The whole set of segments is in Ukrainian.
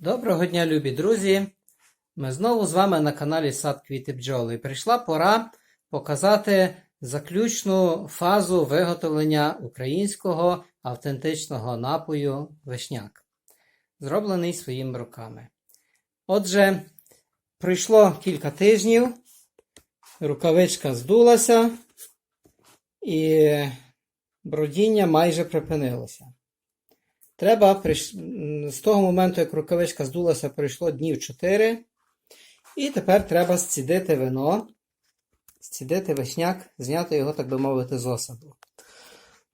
Доброго дня, любі друзі! Ми знову з вами на каналі Сад Квіти Бджоли. І прийшла пора показати заключну фазу виготовлення українського автентичного напою вишняк, зроблений своїми руками. Отже, пройшло кілька тижнів, рукавичка здулася, і бродіння майже припинилося. Треба приш- з того моменту, як рукавичка здулася, пройшло днів 4. І тепер треба зцідити вино, зцідити вишняк, зняти його, так би мовити, з осаду.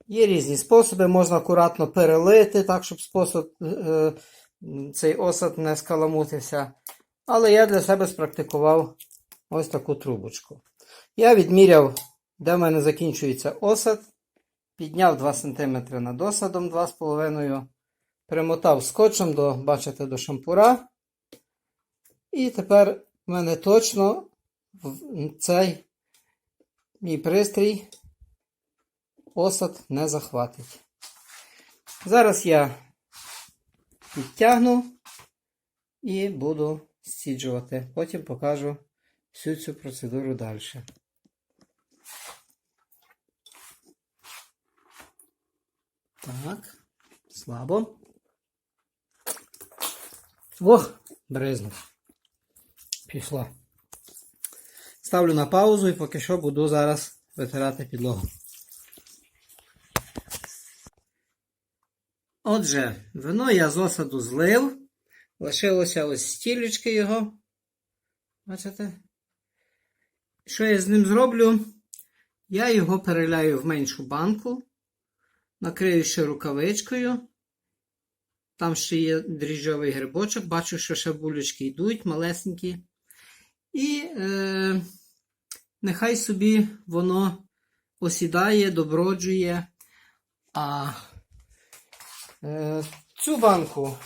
Є різні способи, можна акуратно перелити, так, щоб спосіб, е, цей осад не скаламутився. Але я для себе спрактикував ось таку трубочку. Я відміряв, де в мене закінчується осад, підняв 2 см над осадом 2,5 примотав скотчем до, бачите, до шампура. І тепер в мене точно цей мій пристрій осад не захватить. Зараз я підтягну і буду стіджувати. Потім покажу всю цю процедуру далі. Так, слабо. Ох, бризнув. Пішла. Ставлю на паузу і поки що буду зараз витирати підлогу. Отже, вино я з осаду злив. Лишилося ось стілечки його. Бачите? Що я з ним зроблю? Я його переляю в меншу банку, накрию ще рукавичкою. Там ще є дріжджовий грибочок, бачу, що ще булечки йдуть малесенькі. І е, нехай собі воно осідає, доброджує. А е, цю банку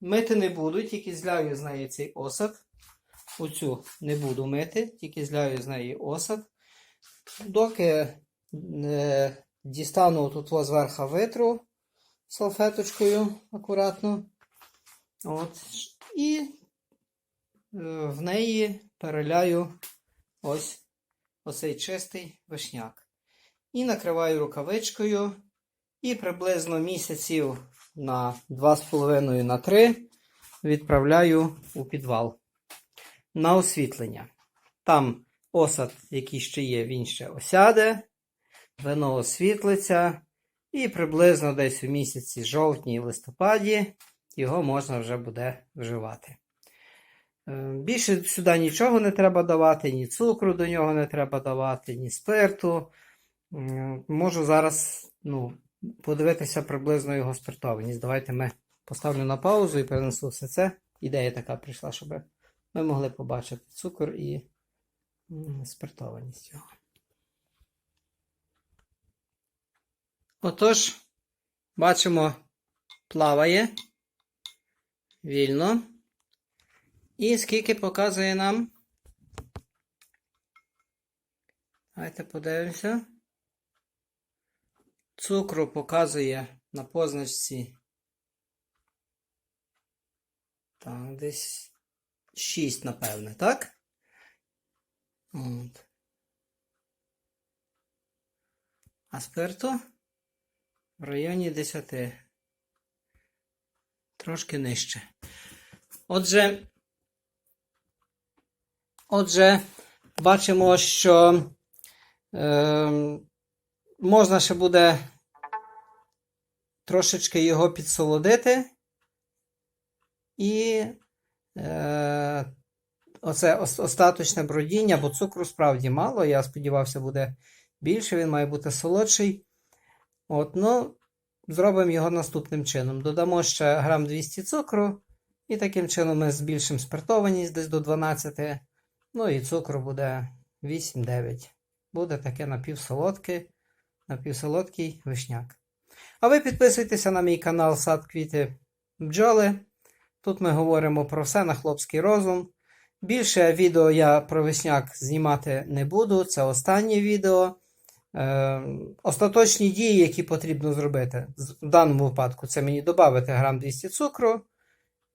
мити не буду, тільки зляю з неї цей осад. Оцю не буду мити, тільки зляю з неї осад. Доки е, дістану тут зверху витру салфеточкою акуратно. От. І е, в неї переляю ось оцей чистий вишняк. І накриваю рукавичкою. І приблизно місяців на 2,5 на 3 відправляю у підвал на освітлення. Там осад, який ще є, він ще осяде, вино освітлиться. І приблизно десь у місяці жовтні і листопаді його можна вже буде вживати. Е, Більше сюди нічого не треба давати, ні цукру до нього не треба давати, ні спирту. Можу зараз ну, подивитися приблизно його спиртованість. Давайте ми поставлю на паузу і перенесу все це. Ідея така прийшла, щоб ми могли побачити цукор і спиртованість його. Отож, бачимо, плаває вільно. І скільки показує нам? Давайте подивимося. Цукру показує на позначці. Так, десь 6, напевне, так? От. А спирту? В районі 10. Трошки нижче. Отже, отже, бачимо, що е, можна ще буде трошечки його підсолодити. І е, оце остаточне бродіння, бо цукру справді мало. Я сподівався, буде більше, він має бути солодший. От, ну, зробимо його наступним чином. Додамо ще грам 200 цукру, і таким чином ми збільшимо спиртованість десь до 12. Ну і цукру буде 8-9. Буде таке напівсолодке, напівсолодкий вишняк. А ви підписуйтеся на мій канал Сад Квіти Бджоли. Тут ми говоримо про все на хлопський розум. Більше відео я про вишняк знімати не буду. Це останнє відео. Е, остаточні дії, які потрібно зробити. В даному випадку це мені додати грам 200 цукру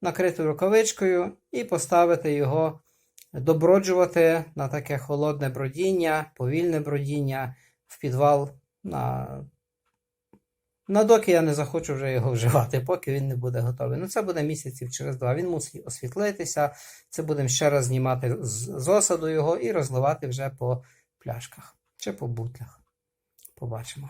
накрити рукавичкою і поставити його доброджувати на таке холодне бродіння, повільне бродіння в підвал на, на доки я не захочу вже його вживати, поки він не буде готовий. Ну, це буде місяців через два. Він мусить освітлитися. Це будемо ще раз знімати з, з осаду його і розливати вже по пляшках чи по бутлях. Побачимо.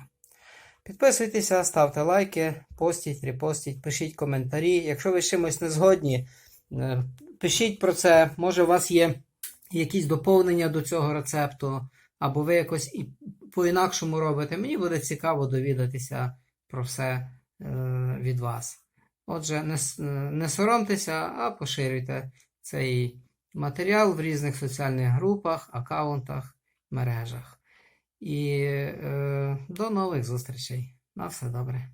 Підписуйтеся, ставте лайки, постіть, репостіть, пишіть коментарі. Якщо ви з чимось не згодні, е, пишіть про це. Може, у вас є якісь доповнення до цього рецепту, або ви якось і по-інакшому робите. Мені буде цікаво довідатися про все е, від вас. Отже, не, е, не соромтеся, а поширюйте цей матеріал в різних соціальних групах, аккаунтах, мережах. І е, до нових зустрічей. На все добре.